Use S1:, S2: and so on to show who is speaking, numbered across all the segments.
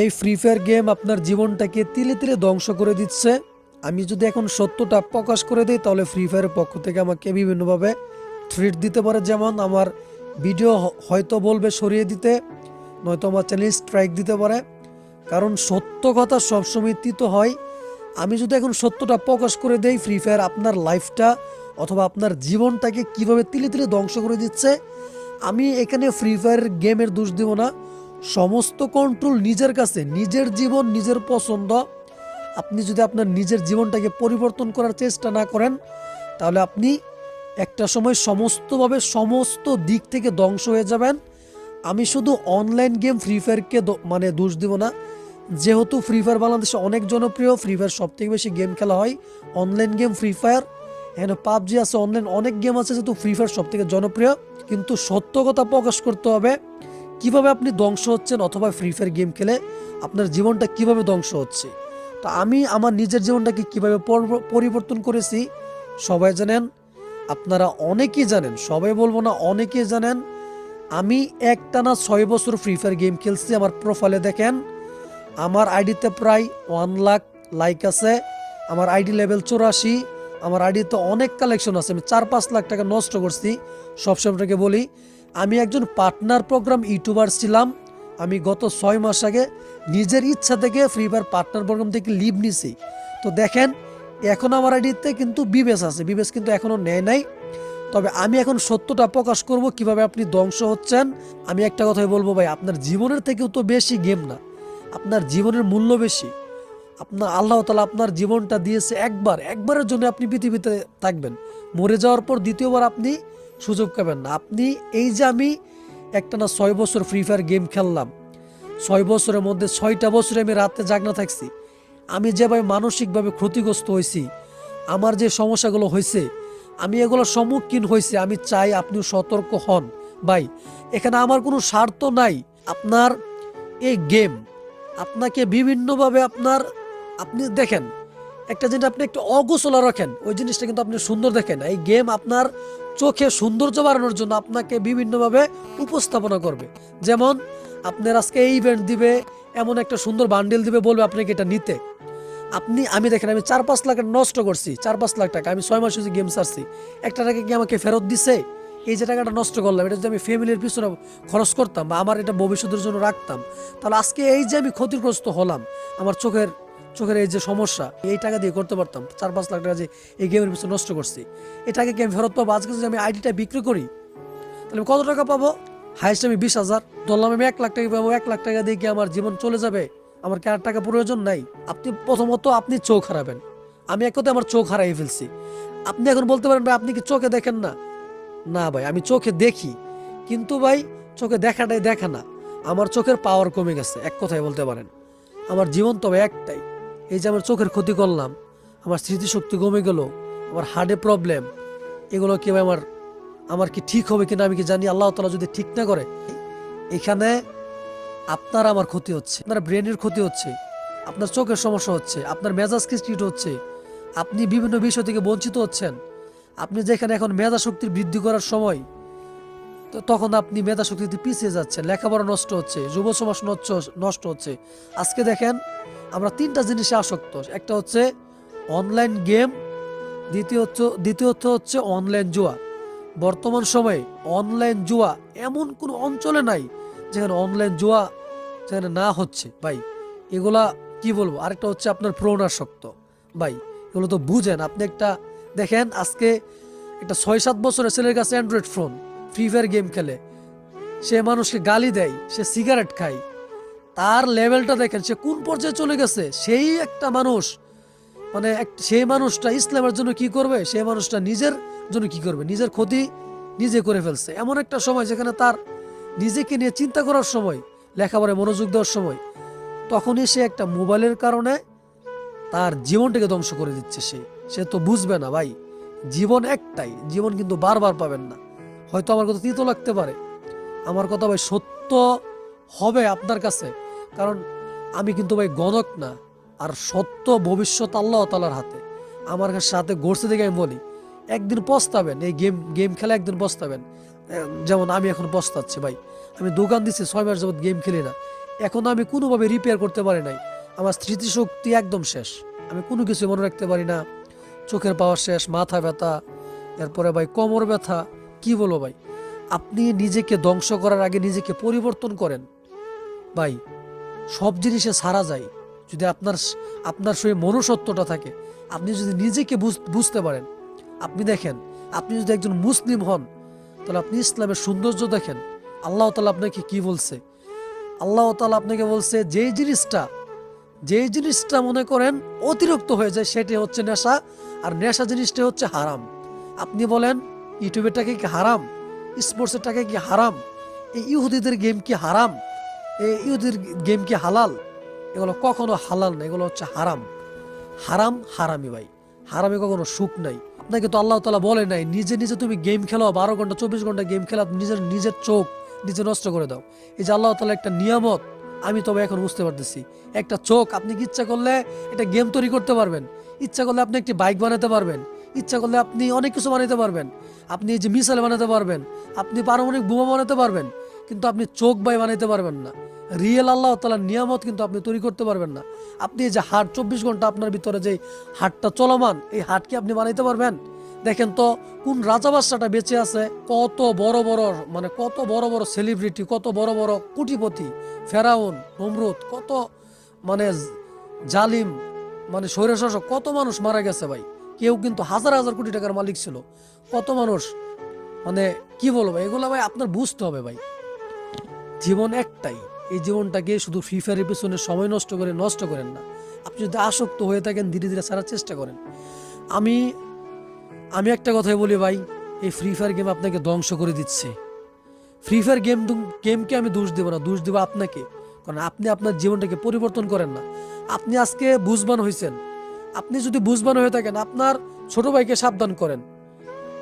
S1: এই free fire game আপনার জীবনটাকে তিলে তিলে ধ্বংস করে দিচ্ছে। আমি যদি এখন সত্যটা প্রকাশ করে দিই, তাহলে ফ্রি ফায়ারের পক্ষ থেকে আমাকে বিভিন্নভাবে থ্রিট দিতে পারে। যেমন আমার ভিডিও হয়তো বলবে সরিয়ে দিতে, নয়তো আমার চ্যানেল স্ট্রাইক দিতে পারে। কারণ সত্য কথা সবসময় তিত হয়। আমি যদি এখন সত্যটা প্রকাশ করে দেই ফ্রি ফায়ার আপনার লাইফটা অথবা আপনার জীবনটাকে কীভাবে তিলে তিলে ধ্বংস করে দিচ্ছে, আমি এখানে ফ্রি ফায়ার গেমের দোষ দিব না। সমস্ত কন্ট্রোল নিজের কাছে, নিজের জীবন, নিজের পছন্দ। আপনি যদি আপনার নিজের জীবনটাকে পরিবর্তন করার চেষ্টা না করেন, তাহলে আপনি একটা সময় সমস্তভাবে সমস্ত দিক থেকে ধ্বংস হয়ে যাবেন। আমি শুধু অনলাইন গেম ফ্রি ফায়ারকে মানে দোষ দিব না। যেহেতু ফ্রি ফায়ার বাংলাদেশে অনেক জনপ্রিয় ফ্রি ফায়ার সব থেকে বেশি গেম খেলা হয়। অনলাইন গেম ফ্রি ফায়ার এখানে পাবজি আছে অনলাইন অনেক গেম আছে যেহেতু ফ্রি ফায়ার সব থেকে জনপ্রিয়। কিন্তু সত্য কথা প্রকাশ করতে হবে কীভাবে আপনি ধ্বংস হচ্ছেন অথবা ফ্রি ফায়ার গেম খেলে আপনার জীবনটা কীভাবে ধ্বংস হচ্ছে? তো আমি আমার নিজের জীবনটাকে কীভাবে পরিবর্তন করেছি, সবাই জানেন? আপনারা অনেকেই জানেন, সবাই বলব না, অনেকেই জানেন, আমি একটানা ছয় বছর ফ্রি ফায়ার গেম খেলছি, আমার প্রোফাইলে দেখেন। আমার আইডিতে প্রায় ওয়ান লাখ লাইক আছে, আমার আইডি লেভেল চৌরাশি, আমার আইডিতে অনেক কালেকশন আছে, আমি চার পাঁচ লাখ টাকা নষ্ট করছি সবসময়টাকে বলি আমি একজন পার্টনার প্রোগ্রাম ইউটিউবার ছিলাম। আমি গত ছয় মাস আগে নিজের ইচ্ছা থেকে ফ্রি ফায়ার পার্টনার প্রোগ্রাম থেকে লিভ নিছি। তো দেখেন, এখন আমার আইডিতে কিন্তু বিবেস আছে। বিবেস কিন্তু এখনও নেয় নাই। তবে আমি এখন সত্যটা প্রকাশ করব, কীভাবে আপনি ধ্বংস হচ্ছেন। আমি একটা কথাই বলব ভাই, আপনার জীবনের থেকেও তো বেশি গেম না। আপনার জীবনের মূল্য বেশি। আপনার আল্লাহ তালা আপনার জীবনটা দিয়েছে একবার। একবারের জন্য আপনি পৃথিবীতে থাকবেন। মরে যাওয়ার পর দ্বিতীয়বার আপনি সুযোগ পাবেন না। আপনি এই যে আমি একটা না ছয় বছর ফ্রি ফায়ার গেম খেললাম, ছয় বছরের মধ্যে ছয়টা বছরে আমি রাতে জাগনা থাকছি, আমি যেভাবে মানসিকভাবে ক্ষতিগ্রস্ত হয়েছি, আমার যে সমস্যাগুলো হয়েছে, আমি এগুলোর সম্মুখীন হয়েছি, আমি চাই আপনি সতর্ক হন। ভাই, এখানে আমার কোনো স্বার্থ নাই। আপনার এই গেম আপনাকে বিভিন্নভাবে আপনার, আপনি দেখেন একটা জিনিস আপনি একটু অগোছলা রাখেন, ওই জিনিসটা কিন্তু আপনি সুন্দর দেখেন। এই গেম আপনার চোখে সৌন্দর্য বাড়ানোর জন্য আপনাকে বিভিন্নভাবে উপস্থাপনা করবে। যেমন, আপনার আজকে এই ইভেন্ট দিবে, এমন একটা সুন্দর বান্ডেল দিবে, বলবে আপনাকে এটা নিতে। আপনি, আমি দেখেন, আমি চার পাঁচ লাখ নষ্ট করছি, চার পাঁচ লাখ টাকা, আমি ছয় মাস হয়েছে গেম সারছি একটা টাকা কি আমাকে ফেরত দিছে? এই যে টাকাটা নষ্ট করলাম, এটা যদি আমি ফ্যামিলির পিছনে খরচ করতাম বা আমার এটা ভবিষ্যতের জন্য রাখতাম, তাহলে আজকে এই যে আমি ক্ষতিগ্রস্ত হলাম, আমার চোখের চোখের এই যে সমস্যা, এই টাকা দিয়ে করতে পারতাম। চার পাঁচ লাখ টাকা যে এই গেমের পিছনে নষ্ট করছি। এই টাকা কি আমি ফেরত পাবো? আজকে যদি আমি আইডিটা বিক্রি করি, তাহলে আমি কত টাকা পাবো? হাইস্ট আমি বিশ হাজার। ধরলাম আমি এক লাখ টাকা পাবো। এক লাখ টাকা দিয়ে কি আমার জীবন চলে যাবে? আমার কি আর টাকা প্রয়োজন? নাই। আপনি প্রথমত আপনি চোখ হারাবেন। আমি এক কথায় আমার চোখ হারাই ফেলছি। আপনি এখন বলতে পারেন, ভাই, আপনি কি চোখে দেখেন না? না, ভাই, আমি চোখে দেখি। কিন্তু ভাই, চোখে দেখাটাই দেখা না। আমার চোখের পাওয়ার কমে গেছে, এক কথায় বলতে পারেন। আমার জীবন তবে একটাই। এই যে আমার চোখের ক্ষতি করলাম, আমার স্মৃতিশক্তি কমে গেল, আমার হার্টে প্রবলেম এগুলো কি আমার আমার কি ঠিক হবে কিনা আমি কি জানি? আল্লাহ তালা যদি ঠিক না করে, এখানে আপনার আমার ক্ষতি হচ্ছে, আপনার ব্রেনের ক্ষতি হচ্ছে, আপনার চোখের সমস্যা হচ্ছে, আপনার মেজাজ কিস্কিট হচ্ছে, আপনি বিভিন্ন বিষয় থেকে বঞ্চিত হচ্ছেন, আপনি যেখানে এখন মেধা শক্তির বৃদ্ধি করার সময়, তো তখন আপনি মেধা শক্তিতে পিছিয়ে যাচ্ছেন, লেখাপড়া নষ্ট হচ্ছে, যুব সমাজ নষ্ট নষ্ট হচ্ছে। আজকে দেখেন আমরা তিনটা জিনিসে আসক্ত। একটা হচ্ছে অনলাইন গেম দ্বিতীয় দ্বিতীয়ত হচ্ছে অনলাইন জুয়া। বর্তমান সময়ে অনলাইন জুয়া এমন কোনো অঞ্চলে নাই যেখানে অনলাইন জুয়া যেখানে না হচ্ছে। ভাই, এগুলা কি বলব? আরেকটা হচ্ছে আপনার প্রৌণাসক্ত ভাই, এগুলো তো বুঝেন। আপনি একটা, দেখেন আজকে একটা ছয় সাত বছরের ছেলের কাছে android phone free fire game খেলে। সে মানুষকে গালি দেয়, সে সিগারেট খায়। তার লেভেলটা দেখেন, সে কোন পর্যায়ে চলে গেছে, সেই একটা মানুষ মানে সেই মানুষটা ইসলামের জন্য কি করবে, সেই মানুষটা নিজের জন্য কি করবে, নিজের ক্ষতি নিজে করে ফেলছে। এমন একটা সময় যেখানে তার নিজেকে নিয়ে চিন্তা করার সময়, লেখাপড়ায় মনোযোগ দেওয়ার সময়, তখনই সে একটা মোবাইলের কারণে তার জীবনটাকে ধ্বংস করে দিচ্ছে সে। সে তো বুঝবে না, ভাই, জীবন একটাই, জীবন কিন্তু বারবার পাবেন না। হয়তো আমার কথা তিতো লাগতে পারে। আমার কথা ভাই সত্য হবে আপনার কাছে। কারণ আমি কিন্তু ভাই গণক না, আর সত্য ভবিষ্যৎ আল্লাহ তালার হাতে। আমার সাথে ঘটছে দেখে আমি বলি, একদিন পস্তাবেন, এই গেম গেম খেলে একদিন পস্তাবেন। যেমন আমি এখন পস্তাচ্ছি ভাই। আমি দোকান দিচ্ছি ছয় মাস যাবত গেম খেলি না। এখন আমি কোনোভাবে রিপেয়ার করতে পারি নাই। আমার স্মৃতিশক্তি একদম শেষ। আমি কোনো কিছু মনে রাখতে পারি না। চোখের পাওয়ার শেষ, মাথা ব্যথা, এরপরে ভাই কোমর ব্যথা, কি বলো ভাই? আপনি নিজেকে ধ্বংস করার আগে নিজেকে পরিবর্তন করেন। ভাই সব জিনিসে সারা যায়। যদি আপনার আপনার সেই মনুষ্যত্বটা থাকে, আপনি যদি নিজেকে বুঝ- বুঝতে পারেন, আপনি দেখেন, আপনি যদি একজন মুসলিম হন, তাহলে আপনি ইসলামের সৌন্দর্য দেখেন। আল্লাহ তালা আপনাকে কি বলছে? আল্লাহ তালা আপনাকে বলছে, যেই জিনিসটা যেই জিনিসটা মনে করেন অতিরিক্ত হয়ে যায় সেটি হচ্ছে নেশা, আর নেশা জিনিসটা হচ্ছে হারাম। আপনি বলেন ইউটিউবের টাকা কি হারাম? স্পোর্টসের টাকা কি হারাম? এই ইহুদিদের গেম কি হারাম? এই ইহুদির গেম কি হালাল? এগুলো কখনো হালাল না, এগুলো হচ্ছে হারাম। হারাম হারামি ভাই। হারামে কখনো সুখ নাই। আপনাকে তো আল্লাহ তালা বলে নাই, নিজে নিজে তুমি গেম খেলো বারো ঘণ্টা, চব্বিশ ঘণ্টা গেম খেলা, নিজের নিজের চোখ নিজে নষ্ট করে দাও। এই যে আল্লাহ তালা একটা নিয়ামত, আমি তবে এখন বুঝতে পারতেছি। একটা চোখ, আপনি কি ইচ্ছা করলে এটা গেম তৈরি করতে পারবেন? ইচ্ছা করলে আপনি একটি বাইক বানাতে পারবেন। ইচ্ছা করলে আপনি অনেক কিছু বানাতে পারবেন। আপনি এই যে মিসাইল বানাতে পারবেন। আপনি পারমাণবিক বোমা বানাতে পারবেন। কিন্তু আপনি চোখ বাই বানাইতে পারবেন না। রিয়েল আল্লাহ তালার নিয়ামত কিন্তু আপনি তৈরি করতে পারবেন না। আপনি এই যে হাট চব্বিশ ঘণ্টা আপনার ভিতরে যে হাটটা চলমান, এই হাটকে আপনি বানাইতে পারবেন? দেখেন তো, কোন রাজা বেঁচে আছে, কত বড় বড় মানে কত বড় বড় সেলিব্রিটি কত বড় বড় কোটিপতি, ফেরাউন, নমরুদ, কত মানে জালিম মানে স্বৈরশাসক, কত মানুষ মারা গেছে ভাই। কেউ কিন্তু হাজার হাজার কোটি টাকার মালিক ছিল। কত মানুষ মানে কি বলব, এগুলো ভাই আপনার বুঝতে হবে ভাই। জীবন একটাই। এই জীবনটাকে শুধু ফ্রি ফায়ারের পেছনে সময় নষ্ট করে নষ্ট করেন না। আপনি যদি আসক্ত হয়ে থাকেন, ধীরে ধীরে ছাড়ার চেষ্টা করেন। আমি আমি একটা কথাই বলি ভাই, এই ফ্রি ফায়ার গেম আপনাকে ধ্বংস করে দিচ্ছে। ফ্রি ফায়ার গেম গেমকে আমি দোষ দেবো না, দোষ দেবো আপনাকে। কারণ আপনি আপনার জীবনটাকে পরিবর্তন করেন না। আপনি আজকে বুঝবান হয়েছেন আপনি যদি বুঝবান হয়ে থাকেন, আপনার ছোট ভাইকে সাবধান করেন।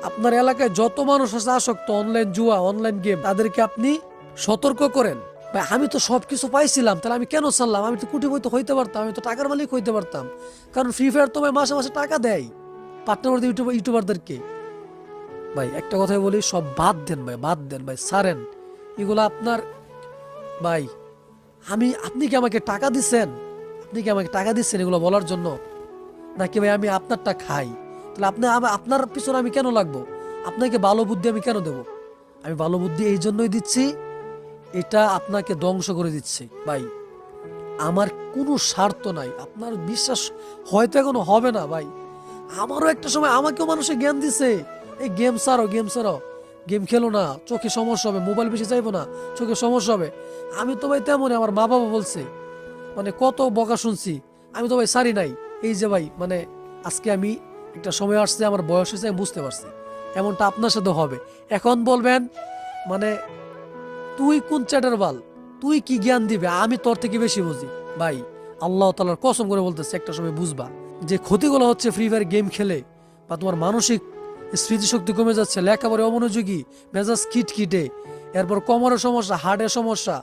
S1: আপনার এলাকায় যত মানুষ আছে, আসক্ত অনলাইন জুয়া অনলাইন গেম তাদেরকে আপনি সতর্ক করেন। ভাই, আমি তো সব কিছু পাইছিলাম, তাহলে আমি কেন চাললাম আমি তো কুটি তো হইতে পারতাম, আমি তো টাকার মালিক হইতে পারতাম। কারণ ফ্রি ফায়ার তো ভাই মাসে মাসে টাকা দেয় পার্টনার ইউটিউবার ইউটিউবারদেরকে ভাই, একটা কথাই বলি, সব বাদ দেন ভাই, বাদ দেন ভাই সারেন এগুলো আপনার, ভাই, আমি, আপনি কি আমাকে টাকা দিচ্ছেন আপনি কি আমাকে টাকা দিচ্ছেন এগুলো বলার জন্য? নাকি ভাই আমি আপনারটা খাই? তাহলে আপনি আপনার পিছনে আমি কেন লাগবো? আপনাকে ভালো বুদ্ধি আমি কেন দেব? আমি ভালো বুদ্ধি এই জন্যই দিচ্ছি এটা আপনাকে ধ্বংস করে দিচ্ছে, ভাই। আমার কোনো স্বার্থ নাই। আপনার বিশ্বাস হয়তো এখনও হবে না, ভাই। আমারও একটা সময় আমাকেও মানুষে জ্ঞান দিছে। এই গেম সারো গেম সারো গেম খেলো না। চোখে সমস্যা হবে। মোবাইল বেশি চাইব না। চোখে সমস্যা হবে। আমি তো ভাই তেমনই আমার মা বাবা বলছে। মানে কত বকা শুনছি। আমি তো ভাই সারি নাই। এই যে ভাই মানে আজকে আমি একটা সময় আসছে, আমার বয়স হয়েছে, আমি বুঝতে পারছি। এমনটা আপনার সাথে হবে। এখন বলবেন মানে তুই কোন চ্যাটার বাল? তুই কি জ্ঞান দিবে? আমি তোর থেকে বেশি বুঝি। ভাই, আল্লাহ তালার কসম করে বলতেছে, একটা সময় বুঝবা। যে ক্ষতিগুলো হচ্ছে ফ্রি ফায়ার গেম খেলে বা তোমার মানসিক স্মৃতিশক্তি কমে যাচ্ছে, লেখাপড়ে অমনোযোগী, মেজাজ কিটকিটে এরপর কোমরের সমস্যা হার্টের সমস্যা,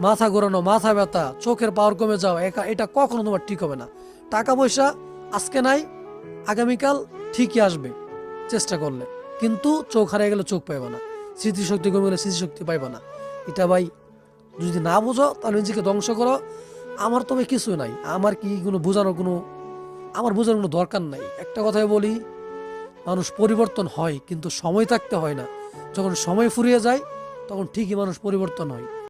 S1: মাথা ঘোরানো, মাথা ব্যথা, চোখের পাওয়ার কমে যাওয়া, একা এটা কখনো তোমার ঠিক হবে না। টাকা পয়সা আজকে নাই, আগামীকাল ঠিকই আসবে, চেষ্টা করলে। কিন্তু চোখ হারিয়ে গেলে চোখ পাইবে না। স্মৃতিশক্তি কমে গেলে স্মৃতিশক্তি পাইবে না। এটা ভাই, যদি না বোঝো, তাহলে নিজেকে ধ্বংস করো। আমার তবে কিছু নাই। আমার কি কোনো বোঝানোর কোনো আমার বোঝানোর কোনো দরকার নাই। একটা কথাই বলি, মানুষ পরিবর্তন হয়, কিন্তু সময় থাকতে হয় না। যখন সময় ফুরিয়ে যায়, তখন ঠিকই মানুষ পরিবর্তন হয়।